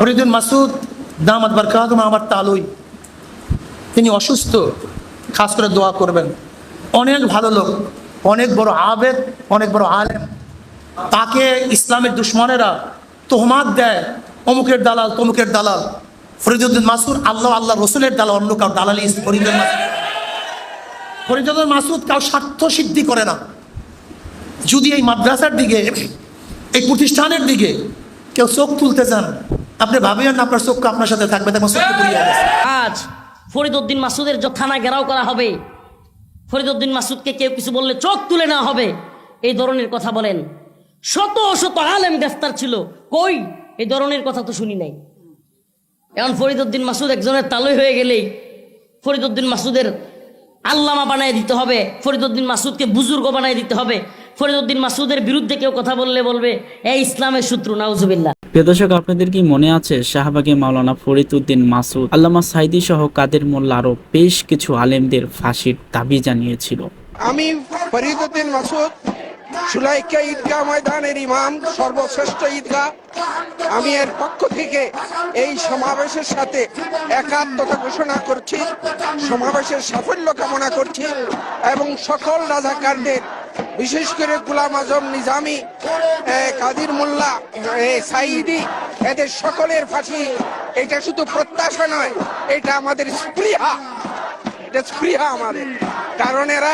ফরিদুল মাসুদ, দামাত বারকাত আমার তালুই। তিনি অসুস্থ, খাস করে দোয়া করবেন। অনেক ভালো লোক, অনেক বড় আবেদ, অনেক বড় আলেম। তাকে ইসলামের দুশ্মনেরা তোহমাত দেয়, অমুকের দালাল, তমুকের দালাল। ফরিদুদ্দিন মাসুদ, আল্লাহ আল্লাহ রসুলের দালাল, অন্য কাউ দালালি ফরিদুল মাসুদ। ফরিদুল মাসুদ কাউ স্বার্থ সিদ্ধি করে না। যদি এই মাদ্রাসার দিকে, এই প্রতিষ্ঠানের দিকে কেউ চোখ তুলতে চান আপনি ভাবিবেন না আপনার চক্ষু আপনার সাথে থাকবে তখন চোখ পুড়িয়ে গেছে আজ মাসুদের থানা ঘেরাও করা হবে। ফরিদউদ্দিন মাসুদকে কেউ কিছু বললে চোখ তুলে নেওয়া হবে। এই ধরনের কথা বলেন। শত শত আলেম গ্রেফতার ছিল। কই? এই ধরনের কথা তো শুনি নাই। এখন ফরিদউদ্দিন মাসুদ একজনের তালই হয়ে গেলেই ফরিদউদ্দিন মাসুদের আল্লামা বানায় দিতে হবে। ফরিদউদ্দিন মাসুদকে বুজুর্গ বানায় দিতে হবে। ফরিদউদ্দিন মাসুদের বিরুদ্ধে কেউ কথা বললে বলবে এই ইসলামের শত্রু নাউজুবিল্লাহ। প্রিয় দর্শক আপনাদের কি মনে আছে শাহবাগে মাওলানা ফরিদ উদ্দিন মাসুদ আল্লামা সাইদি সহ কাদের মোল্লা আরও বেশ কিছু আলেমদের ফাঁসির দাবি জানিয়েছিল? আমি ফরিদুদ্দিন মাসুদ সুলাইকা ঈদগাহ ময়দানের ইমাম সর্বশ্রেষ্ঠ ঈদগাহ। আমি এর পক্ষ থেকে এই সমাবেশের সাথে একাত্মতা ঘোষণা করছি সমাবেশের সাফল্য কামনা করছি এবং সকল রাজাকারদের বিশেষ করে গুলাম আজম নিজামি কাদির মোল্লা সাইদি, এদের সকলের ফাঁসি, এটা শুধু প্রত্যাশা নয়, এটা আমাদের স্পৃহা। এটা স্পৃহা আমাদের। কারণ এরা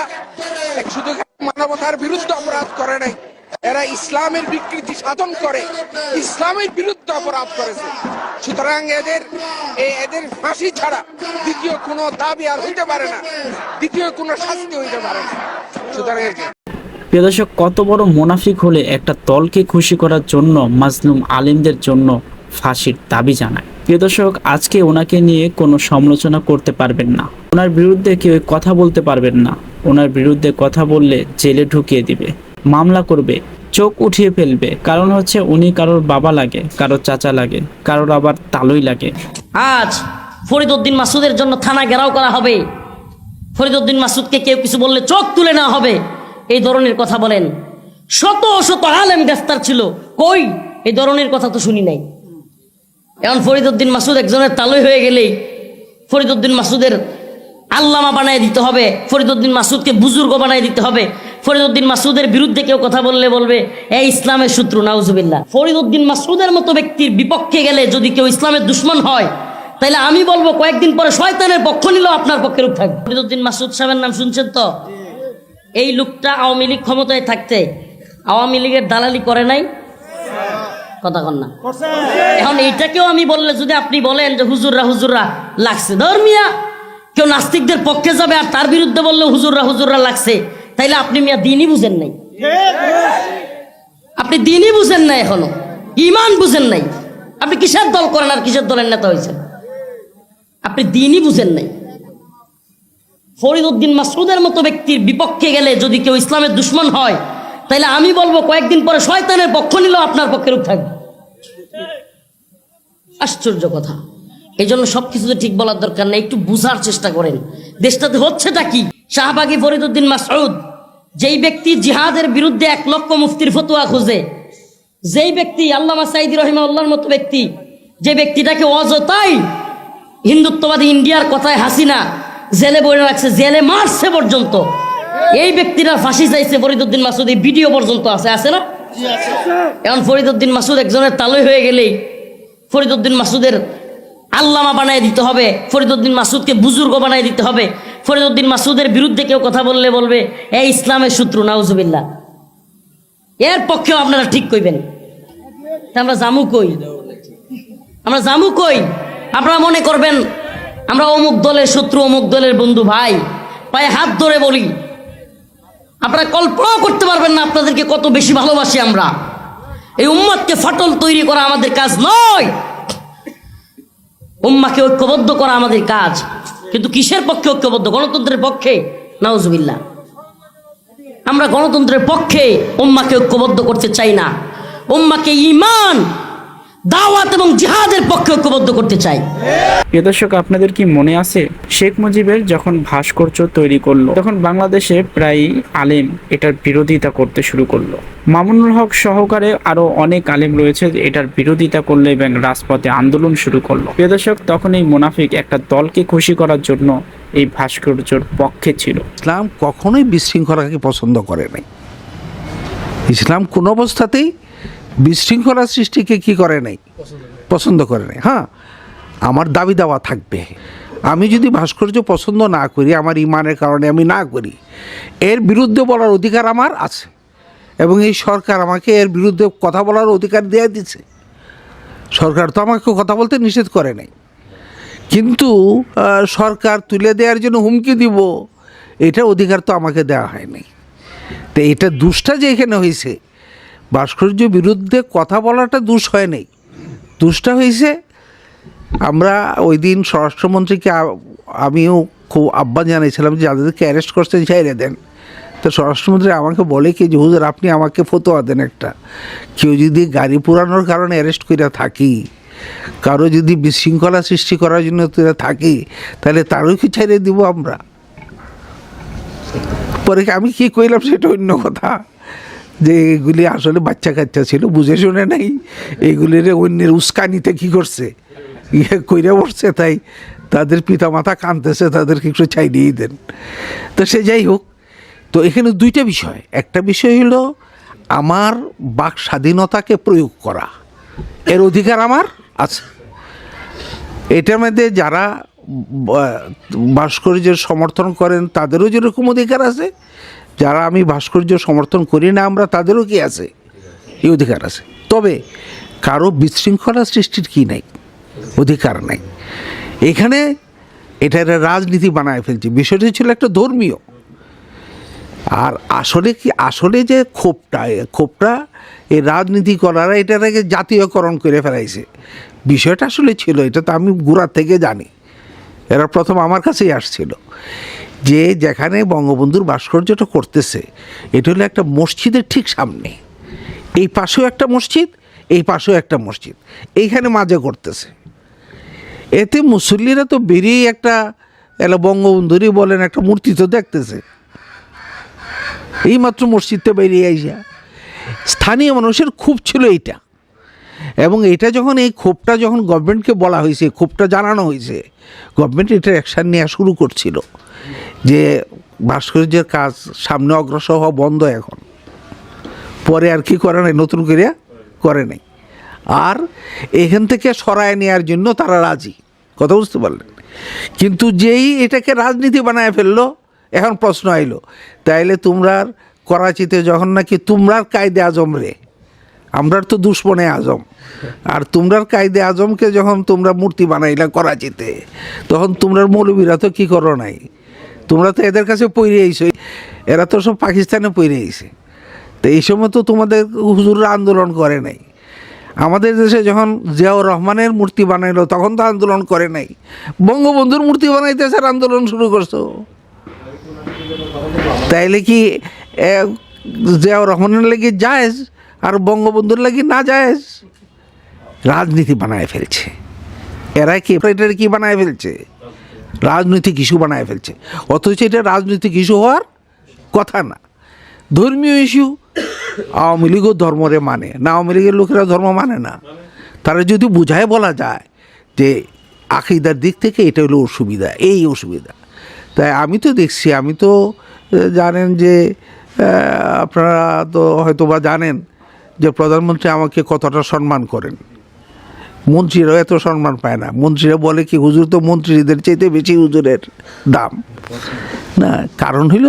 শুধু মানবতার বিরুদ্ধে অপরাধ করে নাই, এরা ইসলামের বিকৃতি সাধন করে, ইসলামের বিরুদ্ধে অপরাধ করেছে। সুতরাং এদের এদের ফাঁসি ছাড়া দ্বিতীয় কোনো দাবি আর হইতে পারে না, দ্বিতীয় কোনো শাস্তি হইতে পারে না। সুতরাং প্রিয় দর্শক, কত বড় মোনাফিক হলে একটা দলকে খুশি করার জন্য মাজলুম আলেমদের জন্য ফাঁসির দাবি জানায়। প্রিয় দর্শক, আজকে ওনাকে নিয়ে কোনো সমালোচনা করতে পারবেন না। ওনার বিরুদ্ধে কেউ কথা বলতে পারবেন না। ওনার বিরুদ্ধে কথা বললে জেলে ঢুকিয়ে দিবে, মামলা করবে, চোখ উঠিয়ে ফেলবে। কারণ হচ্ছে উনি কারোর বাবা লাগে, কারোর চাচা লাগে, কারোর আবার তালুই লাগে। আজ ফরিদউদ্দিন মাসুদের জন্য থানা ঘেরাও করা হবে। ফরিদউদ্দিন মাসুদকে কেউ কিছু বললে চোখ তুলে নেওয়া হবে। এই ধরনের কথা বলেন। শত শত আলেম গ্রেফতার ছিল। কই? এই ধরনের কথা তো শুনি নাই। এখন ফরিদউদ্দিন মাসুদ একজনের তালই হয়ে গেলেই ফরিদউদ্দিন মাসুদের আল্লামা বানায় দিতে হবে, ফরিদউদ্দিন মাসুদকে বুজুর্গ বানায় দিতে হবে। ফরিদউদ্দিন মাসুদের বিরুদ্ধে কেউ কথা বললে বলবে এই ইসলামের শত্রু, নাউজুবিল্লাহ। ফরিদউদ্দিন মাসুদের মতো ব্যক্তির বিপক্ষে গেলে যদি কেউ ইসলামের দুশ্মন হয় তাহলে আমি বলব কয়েকদিন পরে শয়তানের পক্ষ নিলেও আপনার পক্ষে লোক থাকবে। ফরিদউদ্দিন মাসুদ সাহেবের নাম শুনছেন তো? এই লোকটা আওয়ামী লীগ ক্ষমতায় থাকতে আওয়ামী লীগের দালালি করে নাই? কথা কন না। এখন এইটাকেও আমি বললে যদি আপনি বলেন যে হুজুররা হুজুররা লাগছে। ধর্মিয়া কেউ নাস্তিকদের পক্ষে যাবে আর তার বিরুদ্ধে বললে হুজুররা হুজুররা লাগছে। তাইলে আপনি মিয়া দিনই বুঝেন নাই। আপনি দিনই বুঝেন নাই এখনও। ইমান বুঝেন নাই। আপনি কিসের দল করেন আর কিসের দলের নেতা হয়েছেন? আপনি দিনই বুঝেন নাই। ফরিদউদ্দিন মাসুদের মতো ব্যক্তির বিপক্ষে গেলে যদি কেউ ইসলামের দুশ্মন হয় তাহলে আমি বলব কয়েকদিন পরে শয়তানের পক্ষ নিলেও আপনার পক্ষে রূপ থাকবে। আশ্চর্য কথা। এই জন্য সবকিছুতে ঠিক বলার দরকার নেই, একটু বুঝার চেষ্টা করেন। দেশটাতে হচ্ছেটা কি? শাহবাগী ফরিদুদ্দিন মাসউদ, যেই ব্যক্তি জিহাদের বিরুদ্ধে এক লক্ষ মুফতির ফতোয়া খুঁজে, যেই ব্যক্তি আল্লামা সাইদি রহিমা আল্লাহর মতো ব্যক্তি, যে ব্যক্তিটাকে অযথাই হিন্দুত্ববাদী ইন্ডিয়ার কথায় হাসিনা জেলে বলে রাখছে জেলে মারছে পর্যন্ত। এই ব্যক্তিরা ফাঁসি চাইছে ফরিদুদ্দিন মাসুদ এই ভিডিও পর্যন্ত আছে আছে না? এখন ফরিদুদ্দিন মাসুদ একজনের তালই হয়ে গেলেই ফরিদুদ্দিন মাসুদের আল্লামা বানায় দিতে হবে ফরিদুদ্দিন মাসুদকে বুজুর্গ বানায় দিতে হবে। ফরিদুদ্দিন মাসুদের বিরুদ্ধে কেউ কথা বললে বলবে এই ইসলামের শত্রু নাউজুবিল্লাহ। এর পক্ষেও আপনারা ঠিক কইবেন। তা আমরা জামু কই? আমরা জামু কই? আপনারা মনে করবেন আমরা অমুক দলের শত্রু, অমুক দলের বন্ধু ভাই, পায়ে হাত ধরে বলি। আপনারা কল্পনাও করতে পারবেন না আপনাদেরকে কত বেশি ভালোবাসি আমরা। এই উম্মাদকে ফাটল তৈরি করা আমাদের কাজ নয়। উম্মাকে ঐক্যবদ্ধ করা আমাদের কাজ। কিন্তু কিসের পক্ষে ঐক্যবদ্ধ? গণতন্ত্রের পক্ষে? নাউজুবিল্লাহ। আমরা গণতন্ত্রের পক্ষে উম্মাকে ঐক্যবদ্ধ করতে চাই না। উম্মাকে ইমান দাওয়াত এবং জিহাদের পক্ষে ঐক্যবদ্ধ করতে চাই। প্রিয় দর্শক আপনাদের কি মনে আছে? শেখ মুজিবের যখন ভাস্কর্য তৈরি করল তখন বাংলাদেশে প্রায় আলেম এটার বিরোধিতা করতে শুরু করল। মামুনুল হক সহকারে আরও অনেক আলেম রয়েছে যে এটার বিরোধিতা করল এবং রাজপথে আন্দোলন শুরু করল। প্রিয় দর্শক তখন এই মুনাফিক একটা দলকে খুশি করার জন্য এই ভাস্কর্যর পক্ষে ছিল। ইসলাম কখনোই বিশৃঙ্খলাকে পছন্দ করে নাই। ইসলাম কোন অবস্থাতেই বিশৃঙ্খলা সৃষ্টিকে কি করে নাই? পছন্দ করে নাই। হ্যাঁ। আমার দাবি দাওয়া থাকবে। আমি যদি ভাস্কর্য পছন্দ না করি আমার ইমানের কারণে আমি না করি এর বিরুদ্ধে বলার অধিকার আমার আছে। এবং এই সরকার আমাকে এর বিরুদ্ধে কথা বলার অধিকার দেওয়া দিচ্ছে সরকার তো আমাকে কথা বলতে নিষেধ করে নাই। কিন্তু সরকার তুলে দেওয়ার জন্য হুমকি দিব এটা অধিকার তো আমাকে দেওয়া হয়নি। তো এটা দুষ্টা যে এখানে হয়েছে ভাস্কর্য বিরুদ্ধে কথা বলাটা দুষ হয় নাই। দুষ্টা হয়েছে, আমরা ওই দিন স্বরাষ্ট্রমন্ত্রীকে আমিও খুব আহ্বান জানিয়েছিলাম যে যাদেরকে অ্যারেস্ট করতে চাইলে দেন। তো স্বরাষ্ট্রমন্ত্রী আমাকে বলে কি, যে হুজুর, আপনি আমাকে ফতোয়া দেন একটা। কেউ যদি গাড়ি পুরানোর কারণে অ্যারেস্ট করে থাকি, কারও যদি বিশৃঙ্খলা সৃষ্টি করার জন্য তুলে থাকি, তাহলে তারও কি ছেড়ে দিব আমরা? পরে আমি কি কইলাম সেটা অন্য কথা। যে এগুলি আসলে বাচ্চা কাচ্চা ছিল, বুঝে শুনে নাই। এগুলির অন্যের উস্কানিতে কি করছে? ইয়ে কইরা পড়ছে তাই তাদের পিতা মাতা কাঁদতেছে, তাদেরকে একটু চাই দিয়ে দেন। তো সে যাই হোক, তো এখানে দুইটা বিষয়। একটা বিষয় হলো আমার বাক স্বাধীনতাকে প্রয়োগ করা। এর অধিকার আমার আছে। এটার মধ্যে যারা ভাস্কর্যের সমর্থন করেন, তাদেরও যেরকম অধিকার আছে যারা আমি ভাস্কর্য সমর্থন করি না, আমরা তাদেরও কি আছে? এই অধিকার আছে। তবে কারও বিশৃঙ্খলা সৃষ্টির কি নাই? অধিকার নাই। এখানে এটা একটা রাজনীতি বানায় ফেলছে। বিষয়টি ছিল একটা ধর্মীয়। আর আসলে কি, আসলে যে ক্ষোভটা ক্ষোভটা এই রাজনীতি করারা এটাকে জাতীয়করণ করে ফেলাইছে। বিষয়টা আসলে ছিল, এটা তো আমি গোড়ার থেকে জানি। এরা প্রথম আমার কাছেই আসছিল। যে যেখানে বঙ্গবন্ধুর ভাস্কর্যটা করতেছে, এটা হলো একটা মসজিদের ঠিক সামনে। এই পাশেও একটা মসজিদ, এই পাশেও একটা মসজিদ। এইখানে মাঝে করতেছে। এতে মুসল্লিরা তো বেরিয়েই একটা, এলা বঙ্গবন্ধুরই বলেন, একটা মূর্তি তো দেখতেছে। এইমাত্র মসজিদটা বেরিয়ে আইসা। স্থানীয় মানুষের খুব ছিল এইটা। এবং এটা যখন, এই ক্ষোভটা যখন গভর্নমেন্টকে বলা হয়েছে, ক্ষোভটা জানানো হয়েছে গভর্নমেন্ট এটা অ্যাকশান নেওয়া শুরু করছিল। যে ভাস্কর্যের কাজ সামনে অগ্রসর হওয়া বন্ধ এখন। পরে আর কি করে নাই, নতুন করে করে নাই। আর এখান থেকে সরায় নেওয়ার জন্য তারা রাজি। কথা বুঝতে পারলেন? কিন্তু যেই এটাকে রাজনীতি বানায় ফেলল, এখন প্রশ্ন আইলো, তাইলে তোমরার করাচিতে যখন নাকি তোমরার কায়দে আজম রে, আমরার তো দুশ্মনে আজম। আর তোমরার কায়দে আজমকে যখন তোমরা মূর্তি বানাইলা করাচিতে, তখন তোমরার মৌলবীরা তো কী করো নাই? তোমরা তো এদের কাছে পইরে আইছো। এরা তো সব পাকিস্তানে পইরে আইছে। তো এই সময় তো তোমাদের হুজুররা আন্দোলন করে নাই। আমাদের দেশে যখন জিয়াউর রহমানের মূর্তি বানাইলো, তখন তো আন্দোলন করে নাই। বঙ্গবন্ধুর মূর্তি বানাইতেছে আর আন্দোলন শুরু করছ। তাইলে কি জিয়াউর রহমানের লাগি জায়েজ আর বঙ্গবন্ধুর লাগি না জায়েজ? রাজনীতি বানায় ফেলছে। এরা কি এটার কি বানায় ফেলছে? রাজনৈতিক ইস্যু বানায় ফেলছে। অথচ এটা রাজনৈতিক ইস্যু হওয়ার কথা না। ধর্মীয় ইস্যু আওয়ামী লীগও ধর্মরে মানে না, আওয়ামী লীগের লোকেরা ধর্ম মানে না। তারা যদি বুঝায় বলা যায় যে আকিদার দিক থেকে এটা হলো অসুবিধা, এই অসুবিধা। তাই আমি তো দেখছি, আমি তো জানেন যে আপনারা তো হয়তো বা জানেন যে প্রধানমন্ত্রী আমাকে কতটা সম্মান করেন। মন্ত্রীরাও এত সম্মান পায় না। মন্ত্রীরা বলে কি, হুজুর তো মন্ত্রীদের চাইতে বেশি হুজুরের দাম। না, কারণ হইল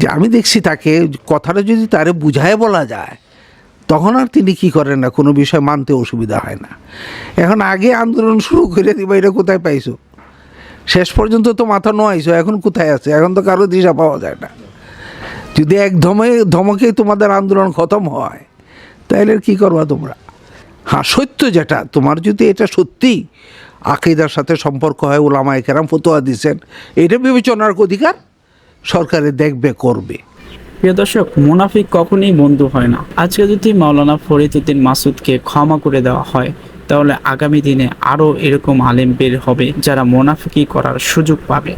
যে আমি দেখছি তাকে, কথাটা যদি তারে বুঝায় বলা যায়, তখন আর তিনি কি করেন না, কোনো বিষয় মানতে অসুবিধা হয় না। এখন আগে আন্দোলন শুরু করে দিবা, এটা কোথায় পাইছো? শেষ পর্যন্ত তো মাথা নোয়াইছো, এখন কোথায় আছে? এখন তো কারও দিশা পাওয়া যায় না। যদি এক ধমে, ধমকেই তোমাদের আন্দোলন খতম হয় তাহলে কি করবা তোমরা? হ্যাঁ সত্য যেটা, তোমার যদি এটা সত্যি আকিদার সাথে সম্পর্ক হয় ওলামায় কেরাম ফতোয়া দিচ্ছেন এটা বিবেচনার অধিকার সরকারে দেখবে, করবে। প্রিয় দর্শক, মুনাফিক কখনই বন্ধু হয় না। আজকে যদি মাওলানা ফরিদউদ্দিন মাসুদকে ক্ষমা করে দেওয়া হয়, তাহলে আগামী দিনে আরও এরকম আলেম বের হবে যারা মোনাফিকি করার সুযোগ পাবে।